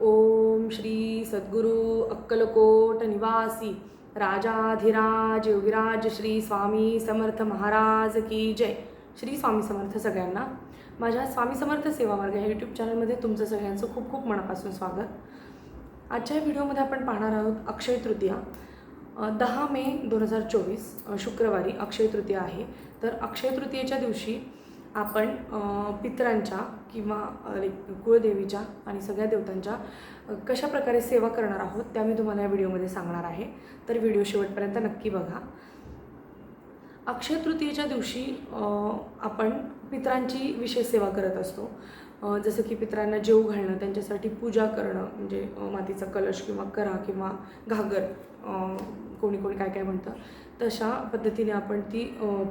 ओम श्री सद्गुरु अक्कलकोट निवासी राजाधिराज योगिराज श्री स्वामी समर्थ महाराज की जय. श्री स्वामी समर्थ सगळ्यांना. माझ्या स्वामी समर्थ सेवा मार्ग या यूट्यूब चॅनलमध्ये तुमचं सगळ्यांचं खूप खूप मनापासून स्वागत. आजच्या व्हिडिओमध्ये आपण पाहणार आहोत अक्षय तृतीया. दहा मे दोन हजार चोवीस शुक्रवारी अक्षय तृतीया आहे. तर अक्षय तृतीयेच्या दिवशी आपण पितरांच्या किंवा कुळदेवीच्या आणि सगळ्या देवतांच्या कशा प्रकारे सेवा करणार आहोत त्या मी तुम्हाला या व्हिडिओमध्ये सांगणार आहे. तर व्हिडिओ शेवटपर्यंत नक्की बघा. अक्षय तृतीयेच्या दिवशी आपण पितरांची विशेष सेवा करत असतो. जसं की पितरांना जेव घालणं त्यांच्यासाठी पूजा करणं म्हणजे मातीचा कलश किंवा करा किंवा घागर कोणी कोणी काय काय म्हणतं तशा पद्धतीने आपण ती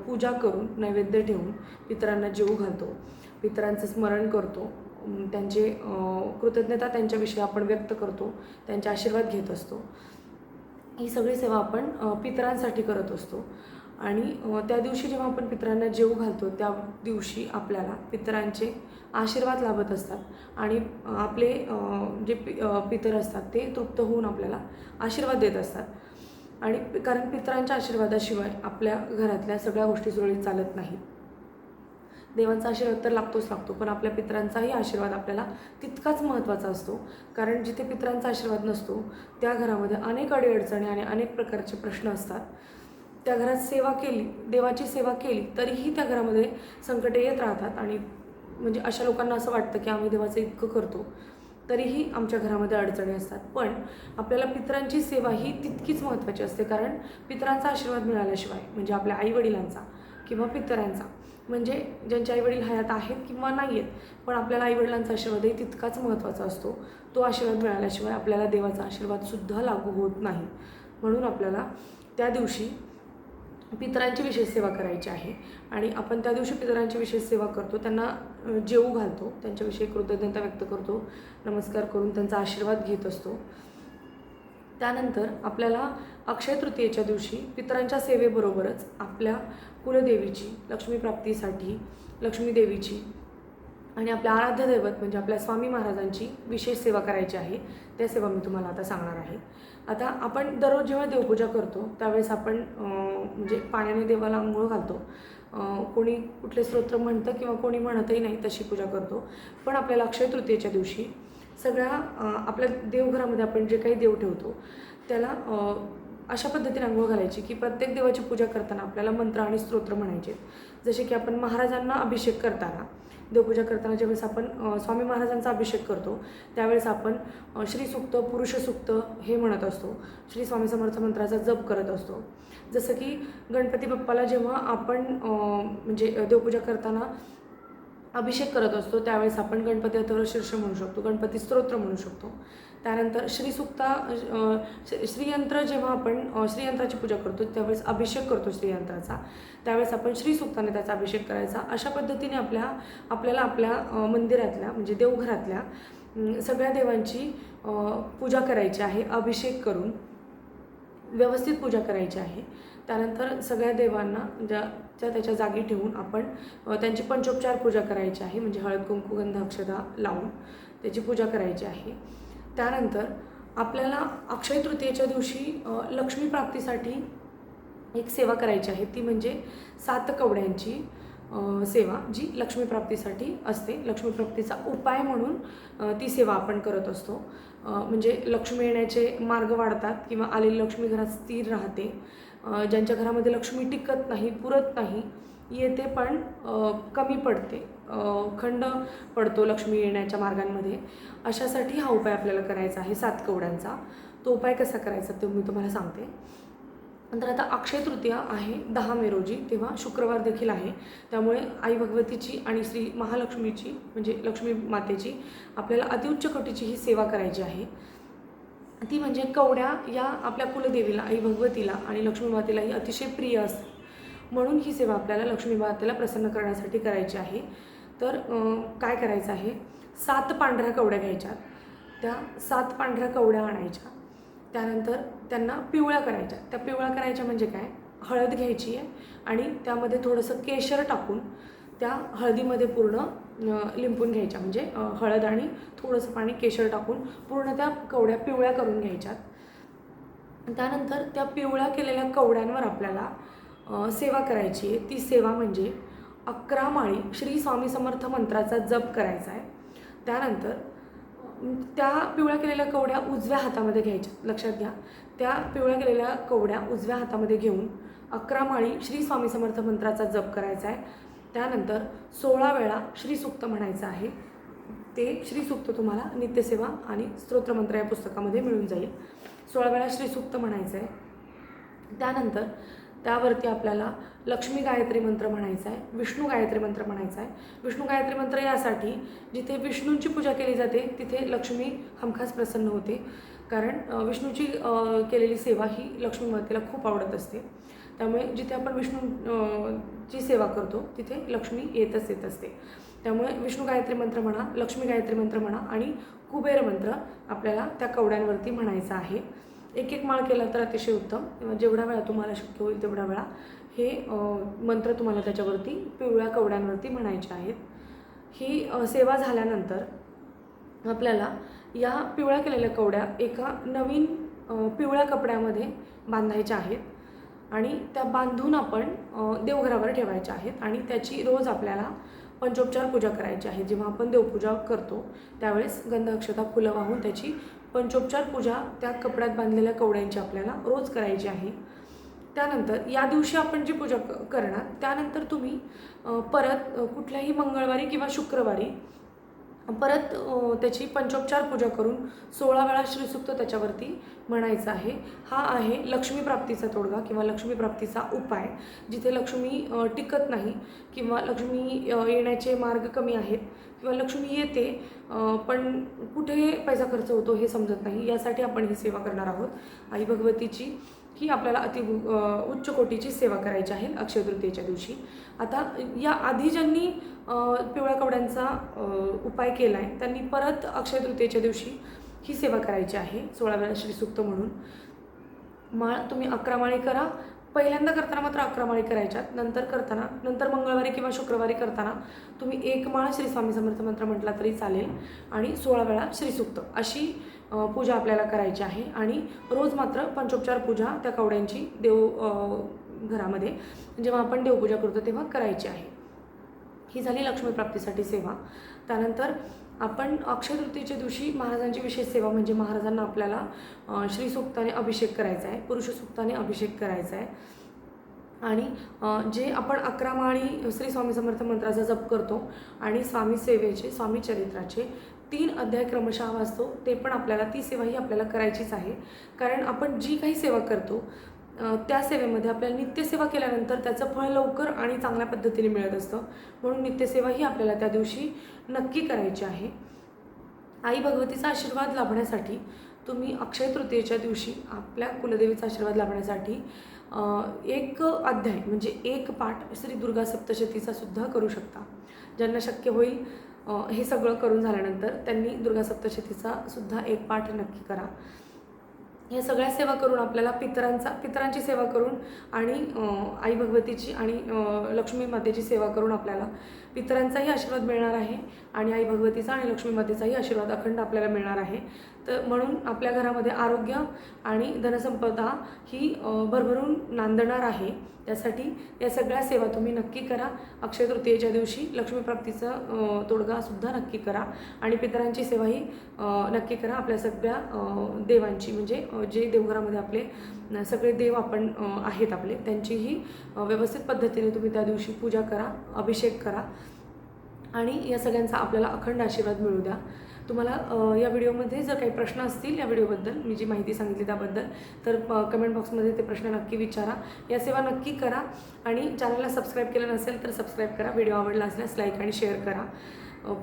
पूजा करून नैवेद्य ठेवून पितरांना जेव घालतो. पितरांचं स्मरण करतो. त्यांचे कृतज्ञता त्यांच्याविषयी आपण व्यक्त करतो. त्यांचे आशीर्वाद घेत असतो. ही सगळी सेवा आपण पितरांसाठी करत असतो. आणि त्या दिवशी जेव्हा आपण पितरांना जेव घालतो त्या दिवशी आपल्याला पितरांचे आशीर्वाद लाभत असतात. आणि आपले जे पि पितर असतात ते तृप्त होऊन आपल्याला आशीर्वाद देत असतात. आणि कारण पितरांच्या आशीर्वादाशिवाय आपल्या घरातल्या सगळ्या गोष्टी सुरळीत चालत नाहीत. देवांचा आशीर्वाद तर लागतोच लागतो पण आपल्या पितरांचाही आशीर्वाद आपल्याला तितकाच महत्त्वाचा असतो. कारण जिथे पितरांचा आशीर्वाद नसतो त्या घरामध्ये अनेक अडीअडचणी आणि अनेक प्रकारचे प्रश्न असतात. त्या घरात सेवा केली देवाची सेवा केली तरीही त्या घरामध्ये संकटे येत राहतात. आणि म्हणजे अशा लोकांना असं वाटतं की आम्ही देवाचं इतकं करतो. तरीही आमच्या घरामध्ये अडचणी असतात. पण आपल्याला पितरांची सेवा ही तितकीच महत्त्वाची असते. कारण पितरांचा आशीर्वाद मिळाल्याशिवाय म्हणजे आपल्या आईवडिलांचा किंवा पितरांचा म्हणजे ज्यांचे आईवडील हयात आहेत किंवा नाही आहेत पण आपल्याला आईवडिलांचा आशीर्वादही तितकाच महत्त्वाचा असतो. तो आशीर्वाद मिळाल्याशिवाय आपल्याला देवाचा आशीर्वादसुद्धा लागू होत नाही. म्हणून आपल्याला त्या दिवशी पितरांची विशेष सेवा करायची आहे. आणि आपण त्या दिवशी पितरांची विशेष सेवा करतो. त्यांना जेऊ घालतो. त्यांच्याविषयी कृतज्ञता व्यक्त करतो. नमस्कार करून त्यांचा आशीर्वाद घेत असतो. त्यानंतर आपल्याला अक्षय तृतीयेच्या दिवशी पितरांच्या सेवेबरोबरच आपल्या कुलदेवीची लक्ष्मीप्राप्तीसाठी लक्ष्मीदेवीची आणि आपल्या आराध्य दैवत म्हणजे आपल्या स्वामी महाराजांची विशेष सेवा करायची आहे त्या सेवा मी तुम्हाला आता सांगणार आहे. आता आपण दररोज जेव्हा देवपूजा करतो त्यावेळेस आपण म्हणजे पाण्याने देवाला आंघोळ घालतो. कोणी कुठले स्तोत्र म्हणतं किंवा कोणी म्हणतही नाही तशी पूजा करतो. पण आपल्याला अक्षय तृतीयेच्या दिवशी सगळ्या आपल्या देवघरामध्ये आपण जे काही देव ठेवतो त्याला अशा पद्धतीने आंघोळ घालायची की प्रत्येक देवाची पूजा करताना आपल्याला मंत्र आणि स्तोत्र म्हणायचे. जसे की आपण महाराजांना अभिषेक करताना देवपूजा करताना ज्यावेळेस आपण स्वामी महाराजांचा अभिषेक करतो त्यावेळेस आपण अ, श्रीसुक्त पुरुषसुक्त हे म्हणत असतो. श्री स्वामी समर्थ मंत्राचा जप करत असतो. जसं की गणपती बाप्पाला जेव्हा आपण म्हणजे देवपूजा करताना अभिषेक करत असतो त्यावेळेस आपण गणपती अथर्व शीर्ष म्हणू शकतो गणपती स्तोत्र म्हणू शकतो. त्यानंतर श्रीसुक्ता श्रीयंत्र जेव्हा आपण श्रीयंत्राची पूजा करतो त्यावेळेस अभिषेक करतो श्रीयंत्राचा. त्यावेळेस आपण श्रीसुक्ताने त्याचा अभिषेक करायचा. अशा पद्धतीने आपल्या आपल्याला आपल्या मंदिरातल्या म्हणजे देवघरातल्या सगळ्या देवांची पूजा करायची आहे अभिषेक करून व्यवस्थित पूजा करायची आहे. त्यानंतर सगळ्या देवांना ज्या त्या त्याच्या जागी ठेवून आपण त्यांची पंचोपचार पूजा करायची आहे म्हणजे हळद कुंकू गंध अक्षदा लावून त्याची पूजा करायची आहे. त्यानंतर आपल्याला अक्षय तृतीयेच्या दिवशी लक्ष्मी प्राप्तीसाठी एक सेवा करायची आहे. ती म्हणजे सात कवड्यांची सेवा जी लक्ष्मीप्राप्तीसाठी असते. लक्ष्मीप्राप्तीचा उपाय म्हणून ती सेवा आपण करत असतो. म्हणजे लक्ष्मी येण्याचे मार्ग वाढतात किंवा आलेली लक्ष्मी घरात स्थिर राहते. ज्यांच्या घरामध्ये लक्ष्मी टिकत नाही पुरत नाही येते पण कमी पडते. खंड पडतो लक्ष्मी येण्याच्या मार्गांमध्ये. अशासाठी हा उपाय आपल्याला करायचा आहे सात कवड्यांचा तो उपाय कसा करायचा तो मी तुम्हाला सांगते. नंतर आता अक्षय तृतीया आहे दहा मे रोजी तेव्हा शुक्रवार देखील आहे. त्यामुळे आई भगवतीची आणि श्री महालक्ष्मीची म्हणजे लक्ष्मी मातेची आपल्याला अतिउच्च कोटीची ही सेवा करायची आहे. ती म्हणजे कवड्या या आपल्या कुलदेवीला आई भगवतीला आणि लक्ष्मी मातेला ही अतिशय प्रिय असते म्हणून ही सेवा आपल्याला लक्ष्मी मातेला प्रसन्न करण्यासाठी करायची आहे. तर काय करायचं आहे? सात पांढऱ्या कवड्या घ्यायच्या. त्या सात पांढऱ्या कवड्या आणायच्या. त्यानंतर त्यांना पिवळ्या करायच्या. त्या पिवळ्या करायच्या म्हणजे काय? हळद घ्यायची आहे आणि त्यामध्ये थोडंसं केशर टाकून त्या हळदीमध्ये पूर्ण लिंपून घ्यायच्या. म्हणजे हळद आणि थोडंसं पाणी केशर टाकून पूर्ण त्या कवड्या पिवळ्या करून घ्यायच्यात. त्यानंतर त्या पिवळ्या केलेल्या कवड्यांवर आपल्याला सेवा करायची आहे. ती सेवा म्हणजे अकरा माळी श्री स्वामी समर्थ मंत्राचा जप करायचा आहे. त्यानंतर त्या पिवळ्या केलेल्या कवड्या उजव्या हातामध्ये घ्यायच्या. लक्षात घ्या. त्या पिवळ्या केलेल्या कवड्या उजव्या हातामध्ये घेऊन अकरा माळी श्री स्वामी समर्थ मंत्राचा जप करायचा आहे. त्यानंतर सोळा वेळा श्रीसूक्त म्हणायचं आहे. ते श्रीसूक्त तुम्हाला नित्यसेवा आणि स्तोत्रमंत्र या पुस्तकामध्ये मिळून जाईल. सोळा वेळा श्रीसूक्त म्हणायचं आहे. त्यानंतर त्यावरती आपल्याला लक्ष्मी गायत्री मंत्र म्हणायचा आहे विष्णू गायत्री मंत्र म्हणायचा आहे. विष्णू गायत्री मंत्र यासाठी जिथे विष्णूंची पूजा केली जाते तिथे लक्ष्मी हमखास प्रसन्न होते. कारण विष्णूची केलेली सेवा ही लक्ष्मी मातेला खूप आवडत असते. त्यामुळे जिथे आपण विष्णू ची सेवा करतो तिथे लक्ष्मी येतच येत असते. त्यामुळे विष्णू गायत्री मंत्र म्हणा लक्ष्मी गायत्री मंत्र म्हणा आणि कुबेर मंत्र आपल्याला त्या कवड्यांवरती म्हणायचा आहे. एक एक माळ केला तर अतिशय उत्तम. जेवढा वेळा तुम्हाला शक्य होईल तेवढा वेळा. हे मंत्र तुम्हाला त्याच्यावरती पिवळ्या कवड्यांवरती म्हणायचे आहेत. ही सेवा झाल्यानंतर आपल्याला या पिवळ्या केलेल्या कवड्या एका नवीन पिवळ्या कपड्यामध्ये बांधायच्या आहेत. आणि त्या बांधून आपण देवघरावर ठेवायच्या आहेत. आणि त्याची रोज आपल्याला पंचोपचार पूजा करायची आहे. जेव्हा आपण देवपूजा करतो त्यावेळेस गंध अक्षता फुलं वाहून त्याची पंचोपचार पूजा त्या कपड्यात बांधलेल्या कवड्यांची आपल्याला रोज करायची आहे. त्यानंतर या दिवशी आपण जी पूजा क- करणार त्यानंतर तुम्ही परत कुठल्याही मंगळवारी किंवा शुक्रवारी परत त्याची पंचोपचार पूजा करून सोळा वेळा श्रीसूक्त त्याच्यावरती म्हणायचं आहे. हा आहे लक्ष्मीप्राप्तीचा तोडगा किंवा लक्ष्मीप्राप्तीचा उपाय. जिथे लक्ष्मी टिकत नाही किंवा लक्ष्मी येण्याचे मार्ग कमी आहेत किंवा लक्ष्मी येते पण कुठे पैसा खर्च होतो हे समजत नाही. यासाठी आपण ही सेवा करणार आहोत. आई भगवतीची ही आपल्याला अति उच्च कोटीची सेवा करायची आहे अक्षय तृतीयेच्या दिवशी. आता या आधी ज्यांनी पिवळ्या कवड्यांचा उपाय केला आहे त्यांनी परत अक्षय तृतीयेच्या दिवशी ही सेवा करायची आहे सोळा वेळा श्रीसूक्त म्हणून. माळ तुम्ही अकरा माळी करा. पहिल्यांदा करताना मात्र अकरा माळी करायच्यात. नंतर करताना नंतर मंगळवारी किंवा शुक्रवारी करताना तुम्ही एक माळ श्री स्वामी समर्थ मंत्र म्हटला तरी चालेल आणि सोळा वेळा श्रीसूक्त अशी पूजा आपल्याला करायची आहे. आणि रोज मात्र पंचोपचार पूजा त्या कवड्यांची देव घरामध्ये जेव्हा आपण देवपूजा करतो तेव्हा करायची आहे. ही झाली लक्ष्मीप्राप्तीसाठी सेवा. त्यानंतर आपण अक्षय तृतीयेच्या दिवशी महाराजांची विशेष सेवा म्हणजे महाराजांना आपल्याला श्री सुक्ताने अभिषेक करायचा आहे पुरुषसूक्ताने अभिषेक करायचा आहे. आणि जे आपण अकरा माळी श्री स्वामी समर्थ मंत्राचा जप करतो आणि स्वामी सेवेचे स्वामी चरित्राचे तीन अध्याय क्रमशः वाचतो ते पण आपल्याला ती सेवा ही आपल्याला करायचीच आहे. कारण आपण जी काही सेवा करतो त्या सेवेमध्ये आपल्याला नित्यसेवा केल्यानंतर त्याचं फळ लवकर आणि चांगल्या पद्धतीने मिळत असतं. म्हणून नित्यसेवा ही आपल्याला त्या दिवशी नक्की करायची आहे. आई भगवतीचा आशीर्वाद लाभण्यासाठी तुम्ही अक्षय तृतीयेच्या दिवशी आपल्या कुलदेवीचा आशीर्वाद लाभण्यासाठी एक अध्याय म्हणजे एक पाठ श्री दुर्गा सप्तशतीचा सुद्धा करू शकता. ज्यांना शक्य होईल हे सगळं करून झाल्यानंतर त्यांनी दुर्गा सप्तशतीचा सुद्धा एक पाठ नक्की करा. या सगळ्या सेवा करून आपल्याला पितरांचा पितरांची सेवा करून आणि आई भगवतीची आणि लक्ष्मी मातेची सेवा करून आपल्याला पितरांचाही आशीर्वाद मिळणार आहे आणि आई भगवतीचा आणि लक्ष्मी मातेचाही आशीर्वाद अखंड आपल्याला मिळणार आहे. तर म्हणून आपल्या घरामध्ये आरोग्य आणि धनसंपदा ही भरभरून नांदणार आहे. त्यासाठी या सगळ्या सेवा तुम्ही नक्की करा. अक्षय तृतीयेच्या दिवशी लक्ष्मीप्राप्तीचा तोडगासुद्धा नक्की करा. आणि पितरांची सेवाही नक्की करा. आपल्या सगळ्या देवांची म्हणजे जे देवघरामध्ये आपले सगळे देव आपण आहेत आपले त्यांचीही व्यवस्थित पद्धतीने तुम्ही त्या दिवशी पूजा करा अभिषेक करा. आणि या सगळ्यांचा आपल्याला अखंड आशीर्वाद मिळू द्या. तुम्हाला या व्हिडिओमध्ये जर काही प्रश्न असतील या व्हिडिओबद्दल मी जी माहिती सांगितली त्याबद्दल तर कमेंट बॉक्समध्ये ते प्रश्न नक्की विचारा. या सेवा नक्की करा आणि चॅनलला सबस्क्राईब केलं नसेल तर सबस्क्राईब करा. व्हिडिओ आवडला असल्यास लाईक आणि शेअर करा.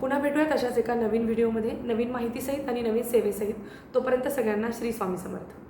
पुन्हा भेटूयात अशाच एका नवीन व्हिडिओमध्ये. नवीन माहितीसहित आणि नवीन सेवेसहित. तोपर्यंत सगळ्यांना श्री स्वामी समर्थ.